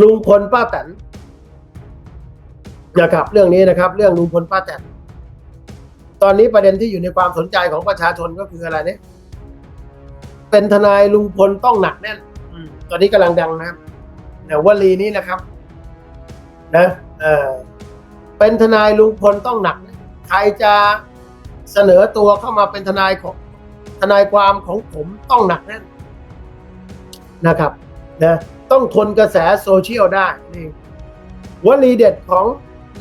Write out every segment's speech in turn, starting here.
ลุงพลป้าแตนนะครับเรื่องนี้นะครับ เรื่องลุงพลป้าแตนตอนนี้ประเด็นที่อยู่ในความสนใจของประชาชนก็คืออะไรเนี่ยเป็นทนายลุงพลต้องหนักแน่นอตอนนี้กำลังดังนะครับแต่วลีนี้นะครับนะเออเป็นทนายลุงพลต้องหนัก ใครจะเสนอตัวเข้ามาเป็นทนายของทนายความของผมต้องหนักแน่นนะครับนะ ต้องทนกระแสโซเชียลได้นี่วลีเด็ดของ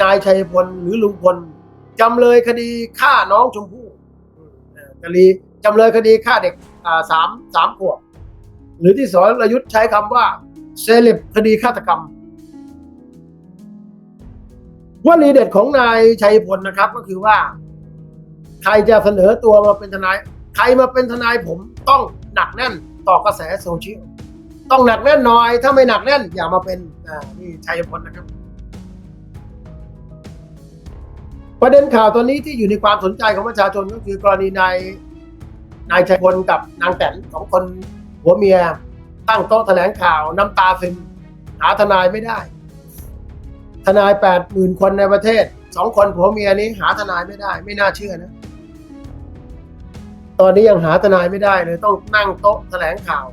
นายชัยพลหรือลุงพลจำเลยคดีฆ่าน้องชมพู่คดีจำเลยคดีฆ่าเด็กสามสามขวบหรือที่สอนรยุทธ์ใช้คำว่าเซเลบคดีฆาตกรรมวลีเด็ดของนายชัยพลนะครับ ก็คือว่า ใครจะเสนอตัวมาเป็นทนาย ใครมาเป็นทนายผมต้องหนักแน่นต่อกระแสโซเชียล ต้องหนักแน่นหน่อย ถ้าไม่หนักแน่นอย่ามาเป็นอ่านี่ชัยพลนะครับ ประเด็นข่าวตอนนี้ที่อยู่ในความสนใจของประชาชนก็คือกรณีนายนายชัยพลกับนางแตนสองคนหัวเมีย ตั้งโต๊ะแถลงข่าวน้ำตาซึมหาทนายไม่ได้ ทนายแปดหมื่นคนในประเทศสองคนผัวเมียนี้หาทนายไม่ได้ ไม่น่าเชื่อนะตอนนี้ยังหาทนายไม่ได้เลยต้องนั่งโต๊ะแถลงข่าว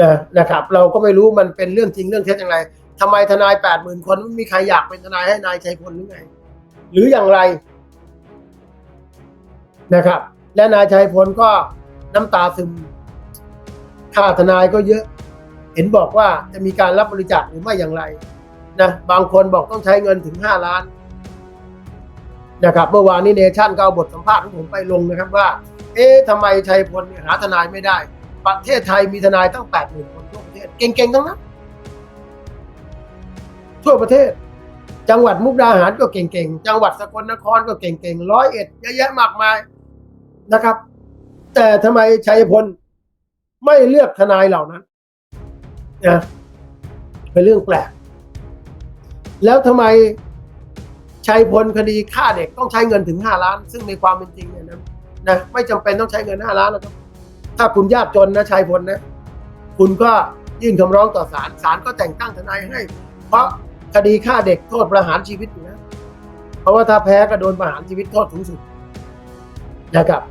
นะนะครับ เราก็ไม่รู้มันเป็นเรื่องจริงเรื่องเท็จอย่างไรทำไมทนายแปดหมื่นคนไม่มีใครอยากเป็นทนายให้นายชัยพลหรือไง หรืออย่างไรนะครับ และนายชัยพลก็น้ำตาซึมค่าทนายก็เยอะ เห็นบอกว่าจะมีการรับบริจาคหรือไม่อย่างไรนะบางคนบอกต้องใช้เงินถึงห้าล้านนะครับเมื่อวานนี้เนชั่นก็เอาบทสัมภาษณ์ของผมไปลงนะครับว่า เอ๊ะทำไมชัยพลหาทนายไม่ได้ ประเทศไทยมีทนายตั้งแปดหมื่นคนทั่วประเทศ เก่งๆทั้งนั้นทั่วประเทศ จังหวัดมุกดาหารก็เก่งๆ จังหวัดสกลนครก็เก่งๆร้อยเอ็ดเยอะแยะมากมายนะครับ แต่ทำไมชัยพลไม่เลือกทนายเหล่านั้นนะเป็นเรื่องแปลก แล้วทำไมชัยพลคดีฆ่าเด็กต้องใช้เงินถึงห้าล้าน ซึ่งในความเป็นจริงเนี่ยนะนะไม่จำเป็นต้องใช้เงินห้าล้านนะครับ ถ้าคุณยากจนนะชัยพลนะ คุณก็ยื่นคำร้องต่อศาลศาลก็แต่งตั้งทนายให้ เพราะคดีฆ่าเด็กโทษประหารชีวิตอยู่นะเพราะว่าถ้าแพ้ก็โดนประหารชีวิตโทษสูงสุดนะครับ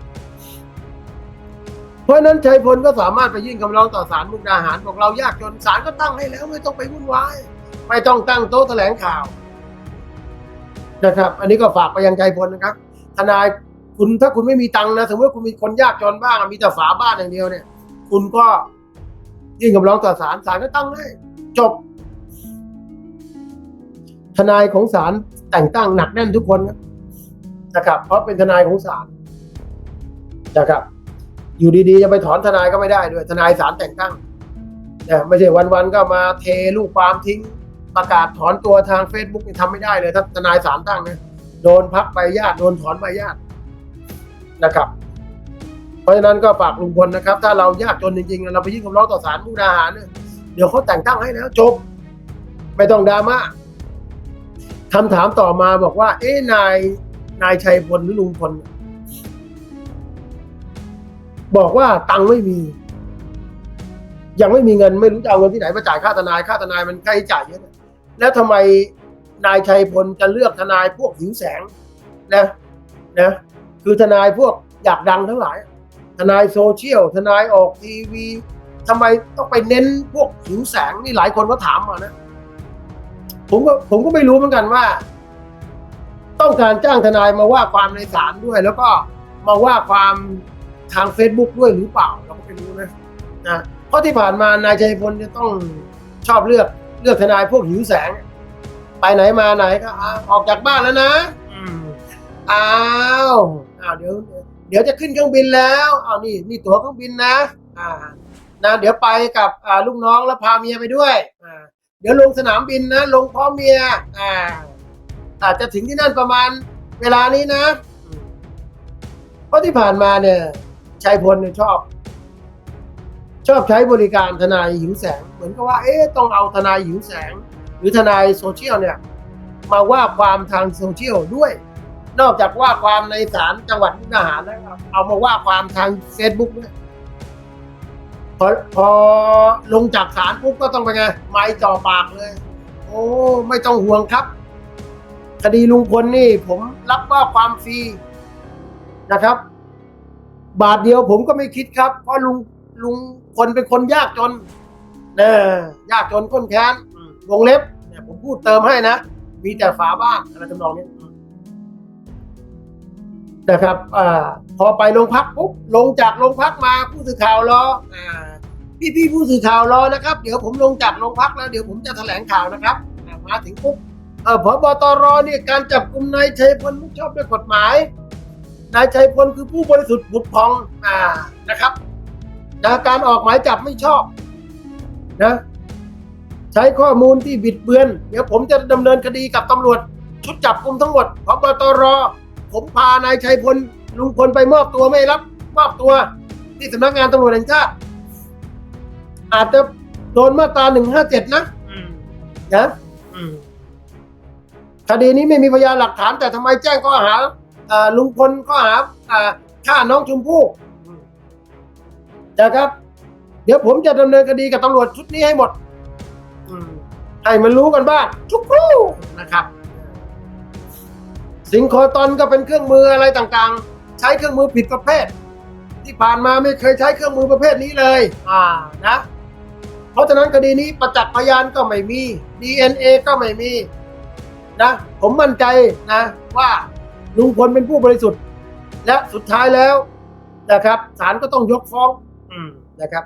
เพราะฉะนั้นชัยพลก็สามารถไปยื่นคำร้องต่อศาลมุกดาหารบอกเรายากจนศาลก็ตั้งให้แล้ว ไม่ต้องไปวุ่นวายไม่ต้องตั้งโต๊ะแถลงข่าวนะครับ อันนี้ก็ฝากไปยังชัยพลนะครับ ทนาย คุณถ้าคุณไม่มีตังค์นะสมมติว่าคุณมีคนยากจนบ้างมีแต่ฝาบ้านอย่างเดียวเนี่ย คุณก็ยื่นคำร้องต่อศาลศาลก็ตั้งให้จบ ทนายของศาลแต่งตั้งหนักแน่นทุกคนนะครับ เพราะเป็นทนายของศาลนะครับ อยู่ดีๆจะไปถอนทนายก็ไม่ได้ด้วย ทนายศาลแต่งตั้งนะไม่ใช่วันๆก็มาเทลูกความทิ้งประกาศถอนตัวทาง Facebook นี่ทำไม่ได้เลยถ้าทนายศาลตั้งนะโดนพักใบญาติโดนถอนใบญาติ นะครับ เพราะฉะนั้นก็ฝากลุงพลนะครับ ถ้าเรายากจนจริงๆ เราไปยื่นคำร้องต่อศาลมุกดาหารเนี่ยเดี๋ยวเขาแต่งตั้งให้แล้วจบ ไม่ต้องดราม่าคำถามต่อมาบอกว่า เอ๊ะนายนายชัยพลหรือลุงพลบอกว่าตังค์ไม่มี ยังไม่มีเงินไม่รู้จะเอาเงินที่ไหนมาจ่ายค่าทนายค่าทนายมันค่าใช้จ่ายเยอะแล้วทำไมนายชัยพลจะเลือกทนายพวกหิวแสงนะนะ คือทนายพวกอยากดังทั้งหลาย ทนายโซเชียลทนายออกทีวีทำไมต้องไปเน้นพวกหิวแสงนี่หลายคนก็ถามมานะ ผมก็ผมก็ไม่รู้เหมือนกันว่า ต้องการจ้างทนายมาว่าความในศาลด้วย แล้วก็มาว่าความทาง Facebook ด้วยหรือเปล่าเราก็ไม่รู้นะนะเพราะที่ผ่านมานายชัยพลจะต้องชอบเลือกเลือกทนายพวกหิวแสง ไปไหนมาไหนก็ออกจากบ้านแล้วนะอ้าวาวเดี๋ยวเดี๋ยวจะขึ้นเครื่องบินแล้วอ้าวนี่นี่ตั๋วเครื่องบินนะ อ่านะเดี๋ยวไปกับอ่าลูกน้องแล้วพาเมียไปด้วยอ่าเดี๋ยวลงสนามบินนะ ลงพร้อมเมียอ่าอาจจะถึงที่นั่นประมาณเวลานี้นะ เพราะที่ผ่านมาเนี่ยชัยพลเนี่ยชอบ ชอบใช้บริการทนายหิวแสง เหมือนกับว่า เอ๊ะต้องเอาทนายหิวแสง หรือทนายโซเชียลเนี่ย มาว่าความทางโซเชียลด้วย นอกจากว่าความในศาลจังหวัดมุกดาหารแล้วครับเอามาว่าความทางเฟซบุ๊กด้วยพอพอลงจากศาลปุ๊บก็ต้องไปไงไม้จ่อปากเลย โอ้ไม่ต้องห่วงครับ คดีลุงพลนี่ ผมรับว่าความฟรีนะครับ บาทเดียวผมก็ไม่คิดครับ เพราะลุงลุงพลเป็นคนยากจนเนอยากจนก้นแค้นวงเล็บเนี่ยผมพูดเติมให้นะ มีแต่ฝาบ้านอะไรทำนองนี้ นะครับอพอไปโรงพักปุ๊บลงจากโรงพักมาผู้สื่อข่าวรออพี่พี่ๆผู้สื่อข่าวรอนะครับ เดี๋ยวผมลงจากโรงพักแล้วเดี๋ยวผมจะแถลงข่าวนะครับมาถึงปุ๊บเออพบตรเนี่ยการจับกลุ่มนายชัยพลไม่ชอบด้วยกฎหมายนายชัยพลคือผู้บริสุทธิ์ผุดพองอ่านะครับนะการออกหมายจับไม่ชอบนะใช้ข้อมูลที่บิดเบือน เดี๋ยวผมจะดำเนินคดีกับตำรวจ ชุดจับกลุ่มทั้งหมดพบตร ผมพานายชัยพลลุงพลไปมอบตัวไม่รับมอบตัวที่สำนักงานตำรวจแห่งชาติ อาจจะโดนมาตราหนึ่งห้าเจ็ดนะนะอืมคดีนี้ไม่มีพยานหลักฐาน แต่ทำไมแจ้งข้อหาเอ่อลุงพลข้อหาอ่าฆ่าน้องชมพู่นะครับ เดี๋ยวผมจะดำเนินคดีกับตำรวจชุดนี้ให้หมดอืมให้มันรู้กันบ้างทุกครู่นะครับ สิงโคตอนก็เป็นเครื่องมืออะไรต่างๆ ใช้เครื่องมือผิดประเภท ที่ผ่านมาไม่เคยใช้เครื่องมือประเภทนี้เลย อ่านะ เพราะฉะนั้นคดีนี้ประจักษ์พยานก็ไม่มี DNA ก็ไม่มีนะผมมั่นใจนะว่าลุงพลเป็นผู้บริสุทธิ์ และสุดท้ายแล้วนะครับศาลก็ต้องยกฟ้องอืมนะครับ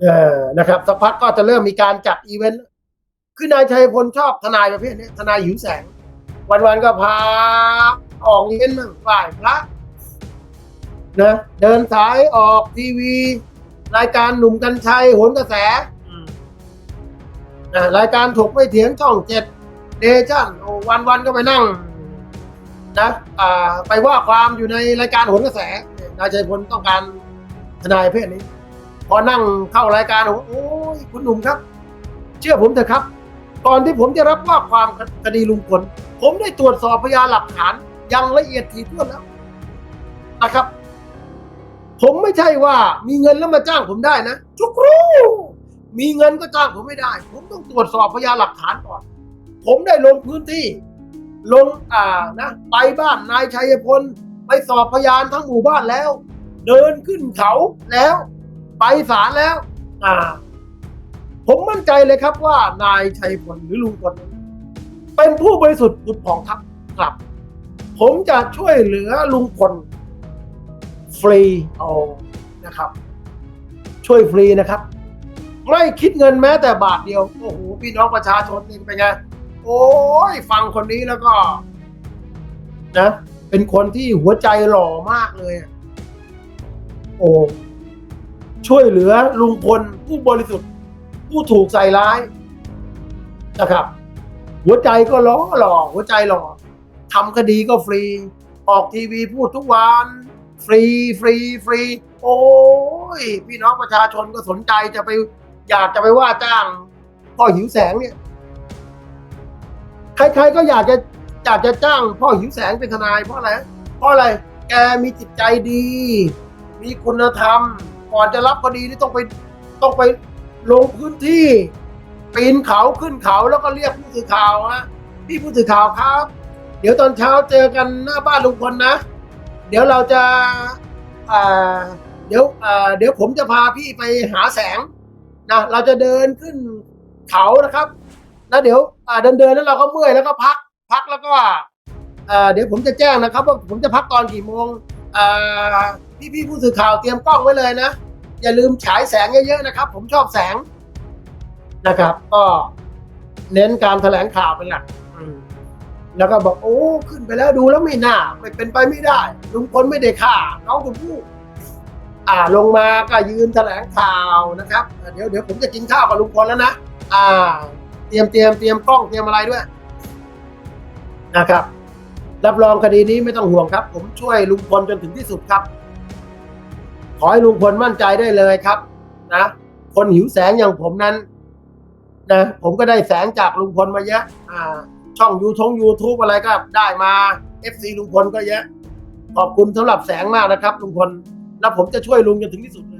เออนะครับสักพักก็จะเริ่มมีการจัดอีเวนต์คือนายชัยพลชอบทนายประเภทนี้ทนายหิวแสง วันๆก็พาออกอีเวนต์มั่งไหว้พระนะเดินสายออกทีวี รายการหนุ่มกัญชัยโหนกระแสนะรายการถกไม่เถียงช่องเจ็ดเดชั่นโอ้วันๆก็ไปนั่งนะอ่าไปว่าความอยู่ในรายการโหนกระแสนายชัยพลต้องการทนายประเพศนี้ พอนั่งเข้ารายการผมโอ้ยคุณหนุ่มครับ เชื่อผมเถอะครับ ก่อนที่ผมจะรับว่าความคดีลุงพลผมได้ตรวจสอบพยานหลักฐานอยังละเอียดถี่ถ้วนแล้วนะครับ ผมไม่ใช่ว่ามีเงินแล้วมาจ้างผมได้นะทุกรู้มีเงินก็จ้างผมไม่ได้ ผมต้องตรวจสอบพยานหลักฐานก่อน ผมได้ลงพื้นที่ ลงอ่านะไปบ้านนายชัยพลไปสอบพยานทั้งหมู่บ้านแล้ว เดินขึ้นเขาแล้ว ไปศาลแล้ว อ่า ผมมั่นใจเลยครับว่านายชัยพลหรือลุงพลเป็นผู้บริสุทธิ์ผุดผ่องครับครับ ผมจะช่วยเหลือลุงพลฟรีเอานะครับ ช่วยฟรีนะครับ ไม่คิดเงินแม้แต่บาทเดียว โอ้โหพี่น้องประชาชนนี่เป็นไงโอ้ยฟังคนนี้แล้วก็นะเป็นคนที่หัวใจหล่อมากเลย โอ้ช่วยเหลือลุงพลผู้บริสุทธิ์ ผู้ถูกใส่ร้ายนะครับ หัวใจก็ล้อหล่อหัวใจหล่อทำคดีก็ฟรี ออกทีวีพูดทุกวัน ฟรีฟรีฟรี โอ้ย พี่น้องประชาชนก็สนใจจะไปอยากจะไปว่าจ้างพ่อหิวแสงเนี่ย ใครๆก็อยากจะอยากจะจ้างพ่อหิวแสงเป็นทนายเพราะอะไร เพราะอะไร แกมีจิตใจดี มีคุณธรรม ก่อนจะรับคดีนี่ต้องไปต้องไป ลงพื้นที่ปีนเขาขึ้นเขาแล้วก็เรียกผู้สื่อข่าวฮะพี่ผู้สื่อข่าวครับ เดี๋ยวตอนเช้าเจอกันหน้าบ้านลุงพลนะ เดี๋ยวเราจะอ่าเดี๋ยวอ่าเดี๋ยวผมจะพาพี่ไปหาแสงนะเราจะเดินขึ้นเขานะครับ แล้วเดี๋ยวอ่าเดินเดินแล้วเราก็เมื่อยแล้วก็พักพักแล้วก็อ่าเดี๋ยวผมจะแจ้งนะครับว่าผมจะพักตอนกี่โมงอ่าพี่พี่ผู้สื่อข่าวเตรียมกล้องไว้เลยนะ อย่าลืมฉายแสงเยอะๆนะครับ ผมชอบแสงนะครับ ก็เน้นการแถลงข่าวเป็นหลักแล้วก็บอกโอ้ขึ้นไปแล้วดูแล้วไม่น่าไม่เป็นไปไม่ได้ลุงพลไม่ได้ฆ่าน้องชมพู่อ่าลงมาก็ยืนแถลงข่าวนะครับ เดี๋ยวเดี๋ยวผมจะกินข้าวกับลุงพลแล้วนะอ่า เตรียมเตรียมเตรียมกล้องเตรียมอะไรด้วยนะครับ รับรองคดีนี้ไม่ต้องห่วงครับ ผมช่วยลุงพลจนถึงที่สุดครับ ขอให้ลุงพลมั่นใจได้เลยครับ นะ คนหิวแสงอย่างผมนั้น นะ ผมก็ได้แสงจากลุงพลมาเยอะอ่า ช่องยูทงยูทูบอะไรก็ได้มาเอฟซีลุงพลก็เยอะ ขอบคุณสำหรับแสงมากนะครับลุงพล แล้วผมจะช่วยลุงจนถึงที่สุดเลย